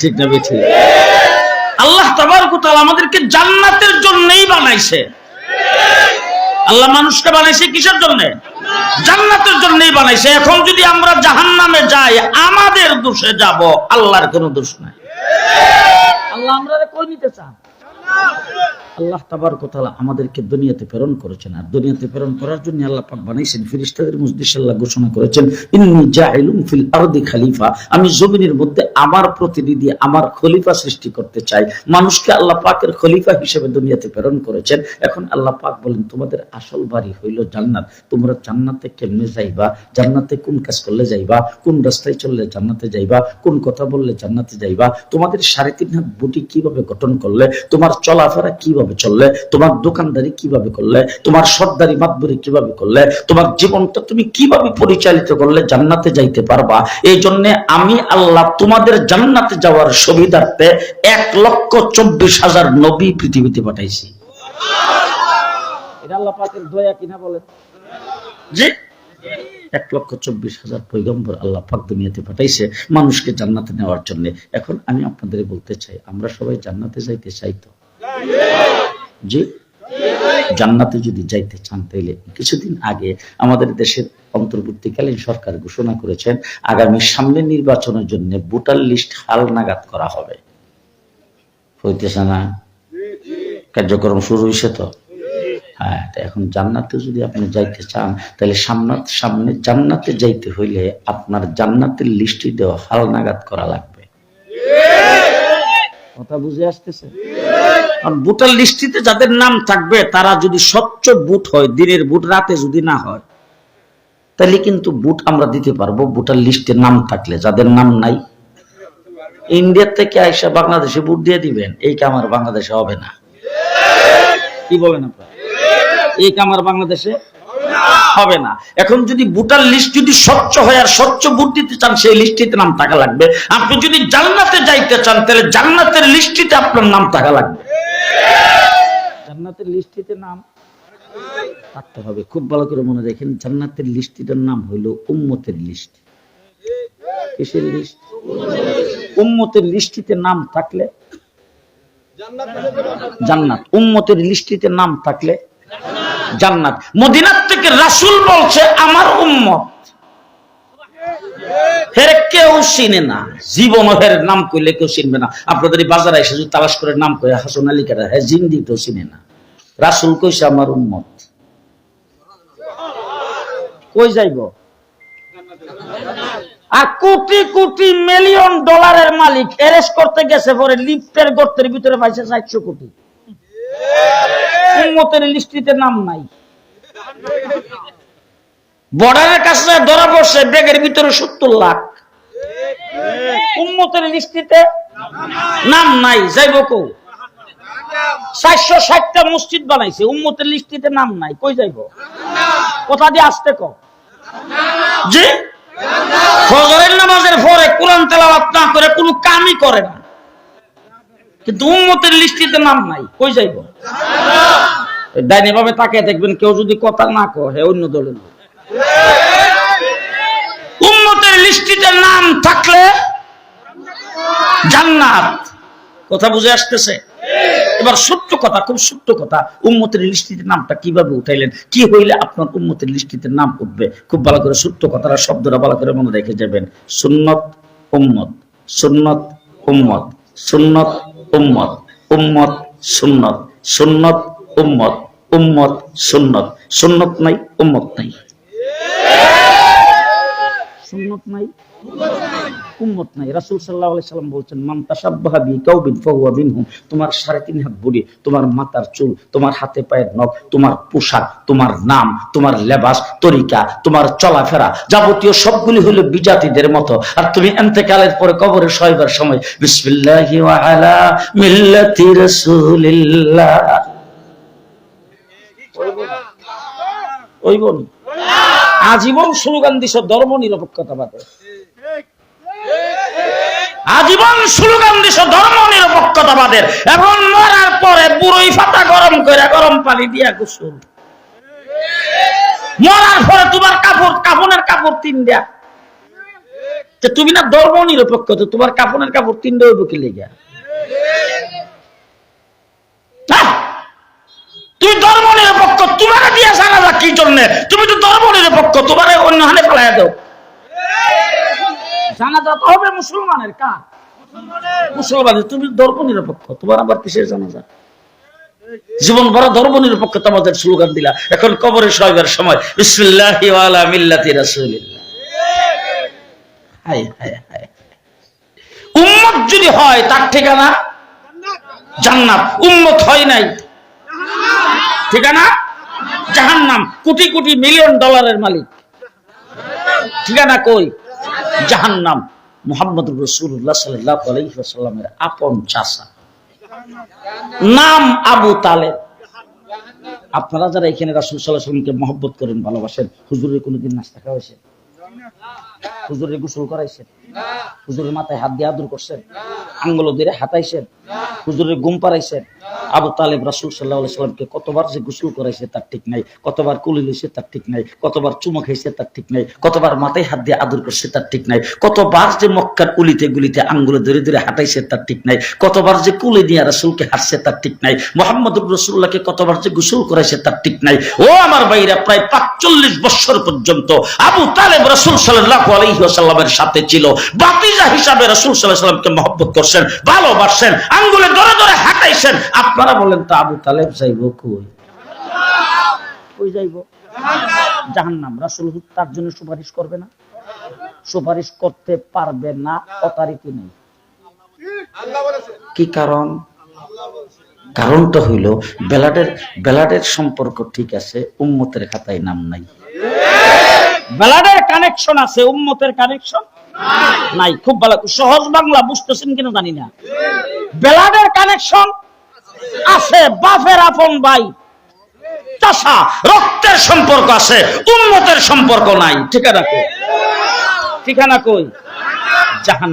ঠিক না ঠিক আল্লাহ তাবারক আমাদেরকে জান্নাতের জন্যই বানাইছে। আল্লাহ মানুষকে বানাইছে কিসের জন্য? জান্নাতের জন্যই বানাইছে। এখন যদি আমরা জাহান্নামে যাই আমাদের দোষে যাব আল্লাহর কোনো দোষ নাই। আল্লাহ আমরা কই নিতে চান? আল্লাহ তাবার কথা আমাদেরকে দুনিয়াতে প্রেরণ করেছেন। আর দুনিয়াতে প্রেরণ করার জন্য আল্লাহ পাক বানাইছেন ফিরিস্তাদের মজলিস আল্লাহ ঘোষণা করেছেন, ইন্নী জাইলুম ফিল আরদি খলিফা। আমি জমিনের মধ্যে আমার প্রতিনিধি, আমার খলিফা সৃষ্টি করতে চাই। মানুষকে আল্লাহ পাকের খলিফা হিসেবে দুনিয়াতে প্রেরণ করেছেন। এখন আল্লাহ পাক বলেন, তোমাদের আসল বাড়ি হইল জান্নাত। তোমরা জান্নাতে কেমনে যাইবা? জান্নাতে কোন কাজ করলে যাইবা? কোন রাস্তায় চললে জান্নাতে যাইবা? কোন কথা বললে জান্নাতে যাইবা? তোমাদের সাড়ে তিন হাত বুটি কীভাবে গঠন করলে? তোমার চলাফেরা কীভাবে চললে, তোমার দোকানদারি কীভাবে করলে, তোমার সর্দারি মাতবরি কীভাবে করলে, তোমার জীবনটা তুমি কীভাবে পরিচালিত করলে জান্নাতে যাইতে পারবা? এই জন্য আমি আল্লাহ তোমাদের জান্নাতে যাওয়ার সুবিধার্থে এক লক্ষ চব্বিশ হাজার নবী পৃথিবীতে পাঠাইছে মানুষকে জান্নাতে নেওয়ার জন্য। এখন আমি আপনাদের বলতে চাই, আমরা সবাই জান্নাতে যাইতে চাই তো? জি জান্নাতে যদি যাইতে চান তাইলে কিছুদিন আগে আমাদের দেশের অন্তর্বর্তীকালীন সরকার ঘোষণা করেছেন, আগামী সামনে নির্বাচনের জন্য ভোটার লিস্ট হাল নাগাদ করা হবে। হইতেছে না? কার্যক্রম শুরু হয়েছে তো? হ্যাঁ এখন জান্নাতে যদি আপনি যাইতে চান তাহলে সামনাত, সামনে জান্নাতে যাইতে হইলে আপনার জান্নাতের লিস্টে দেওয়া হাল নাগাদ করা লাগবে। কথা বুঝে আসতেছে? কারণ ভোটার লিস্টিতে যাদের নাম থাকবে, তারা যদি স্বচ্ছ বুট হয়, দিনের বুট রাতে যদি না হয়, তাহলে কিন্তু বুট আমরা দিতে পারব। ভোটার লিস্টে নাম থাকলে, যাদের নাম নাই। ইন্ডিয়া থেকে আইসা বাংলাদেশে বুট দিয়ে দিবেন। এই কামার বাংলাদেশে হবে না। কি বলেন আপনারা? এই কামার বাংলাদেশে হবে না। এখন যদি ভোটার লিস্ট যদি স্বচ্ছ হয় আর স্বচ্ছ ভোট দিতে চান, সেই লিস্টিতে নাম থাকা লাগবে। আপনি যদি জান্নাতে যাইতে চান, তাহলে জান্নাতের লিস্টিতে আপনার নাম থাকা লাগবে। জান্নাতের লিস্টিতে নাম থাকতে হবে। খুব ভালো করে মনে রাখেন, জান্নাতের লিস্টিটার নাম হইল উম্মতের লিস্ট কিসের লিস্ট উম্মতের লিস্টিতে নাম থাকলে জান্নাত। উম্মতের লিস্টিতে নাম থাকলে জান্নাত। মদিনার থেকে রাসূল বলছে, আমার উম্মত। হেরে কেউ চিনে না। জীবন হের নাম কইলে কেউ চিনবে না। আপনাদের বাজারে এসে যদি তালাশ করে, নাম কয়ে হাসন হ্যাঁ জিন্দি চিনে না। রাসূল কইছে, আমার উম্মত। কই যাইব? আর কোটি কোটি মিলিয়ন ডলারের মালিক, অ্যারেস্ট করতে গেছে পরে, লিফটের গর্তের ভিতরে পাইছে চারশো কোটি। উম্মতের লিস্টিতে নাম নাই। বর্ডারের কাছে ধরা পড়ছে ব্যাগের ভিতরে সত্তর লাখ। উম্মতের লিস্টিতে নাম নাই যাইব কো চারশো ষাটটা মসজিদ বানাইছে উম্মতের লিস্টিতে নাম নাই কই যাইব? কোথা দিয়ে আসতে কো জি? ফজরের নামাজের পরে কোরআন তেলাওয়াত না করে কোনো কামই করে না। কিন্তু উম্মতের লিস্টিতে নাম নাই, কই যাইব? ডাইনে ভাবে তাকে দেখবেন কেউ যদি কথা না কহে অন্য দলের লোক। উম্মতের লিস্টিতে নাম থাকলে জান্নাত। কথা বুঝে আসতেছে? এবার সত্য কথা, খুব সত্য কথা, উম্মতের লিস্টিতে নামটা কীভাবে উঠাইলেন? কি হইলে আপনার উম্মতের লিস্টিতে নাম উঠবে? খুব ভালো করে সত্য কথাটা, শব্দটা ভালো করে মনে রেখে যাবেন। সুন্নত, উম্মত সুন্নত উম্মত, সুন্নত উম্মত উম্মত সুন্নত সুন্নত উম্মত উম্মত সুন্নত। সুন্নত নাই উম্মত নাই। সুন্নত নাই। উম্মত নাই। রাসূল আলাইহি সাল্লাম বলছেন, মান তাশাব্বাহা বি কাউবিন ফাহুয়া মিনহুম। তোমার সাড়ে তিন হাত বুড়ি, তোমার মাথার চুল, তোমার হাতে পায়ের নখ, তোমার পোশাক, তোমার নাম, তোমার লেবাস, তরিকা, তোমার চলাফেরা যাবতীয় সবগুলি হলো বিজাতিদের মতো। আর তুমি এন্তেকালের পরে কবরে শোয়বার সময়, বিসমিল্লাহি ওয়া মিল্লাতি রাসূলিল্লাহ। আজীবন স্লোগান দিছ ধর্ম নিরপেক্ষতাবাদে আজীবন স্লোগান দিছ, ধর্ম নিরপেক্ষতাবাদের। এখন মরার পরে বুড়োই ফাটা গরম করে গরম পানি দিয়া গোসল। মরার পরে তোমার কাপড় কাপড়ের কাপড় তিন দেয়া তুমি না ধর্ম নিরপেক্ষ তোমার কাপড়ের কাপড় তিনটে হইব কি লেগে? তুমি ধর্ম নিরপেক্ষ, তোমার দিয়ে জানালা কি জন্য? তুমি তো ধর্ম নিরপেক্ষ, তোমার অন্য হানে ফেলাই দাও। জানাজা তো হবে মুসলমানের কার? মুসলমানের, তুমি ধর্ম নিরপেক্ষ, তোমার আবার কিসের জানাজা? জীবন ভরা ধর্ম নিরপেক্ষতা আমাদের স্লোগান দিলা। এখন কবরে সহবের সময়, বিসমিল্লাহি উম্মত যদি হয়, তার ঠিকানা? জান্নাত। উম্মত হয় নাই। ঠিকানা? জাহান্নাম। কোটি কোটি মিলিয়ন ডলারের মালিক। ঠিকানা কই? জাহান্নাম মুহাম্মদ রসুল্লাহ সাল্লাহ আপন চাষা নাম আবু তালেব। আপনারা যারা এখানে রাসুল সাল্লাহ সাল্লামকে মহব্বত করেন, ভালোবাসেন, হুজুরের কোনোদিন নাস্তা খাওয়াইছেন? হুজুরের গোসল করাইছেন? হুজুরের মাথায় হাত দিয়ে আদর করছেন? আঙ্গুল দিয়ে হাতাইছেন হুজুরের গুম পাড়াইছেন? আবু তালেব রাসুল সাল্লাহ সাল্লামকে কতবার যে গোসল করাইছে তার ঠিক নাই, কতবার কুলি লইছে তার ঠিক নাই, কতবার চুমো খাইছে তার ঠিক নাই, কতবার মাথায় হাত দিয়ে আদর করছে তার ঠিক নাই, কতবার যে মক্কার উলিতে গুলিতে আঙ্গুলে ধরে ধরে হাঁটাইছে তার ঠিক নাই, কতবার যে কুলি দিয়ে রাসুলকে হাসছে তার ঠিক নাই মোহাম্মদ রসুল্লাহকে কতবার যে গোসল করাইছে তার ঠিক নাই। ও আমার ভাইরা, প্রায় পাঁচচল্লিশ বছর পর্যন্ত আবু তালেব রসুল সাল্লাহ আলহিহাসাল্লামের সাথে ছিল। বাতিজা হিসাবে রসুল সাল্লাহ সাল্লামকে মহব্বত করছেন, ভালোবাসছেন, আঙ্গুলে ধরে ধরে হাঁটাইছেন। আপনারা বলেন তো আবু তালেব যাইব কই? কই যাইব? জাহান্নাম। রাসুল তার জন্য সুপারিশ করবে না? সুপারিশ করতে পারবে না অতারিটি নেই। কি কারণ? কারণটা হইল বেলাডের বেলাডের সম্পর্ক ঠিক আছে উম্মতের খাতায় নাম নাই। বেলাডের কানেকশন আছে উম্মতের কানেকশন নাই। খুব ভালো সহজ বাংলা বুঝতেছেন কিনা জানি না। বেলাডের কানেকশন আছে বাফের আপন ভাই। চাষা, রক্তের সম্পর্ক আছে উন্নতের সম্পর্ক নাই। ঠিকানা কই? ঠিকানা কই? জাহান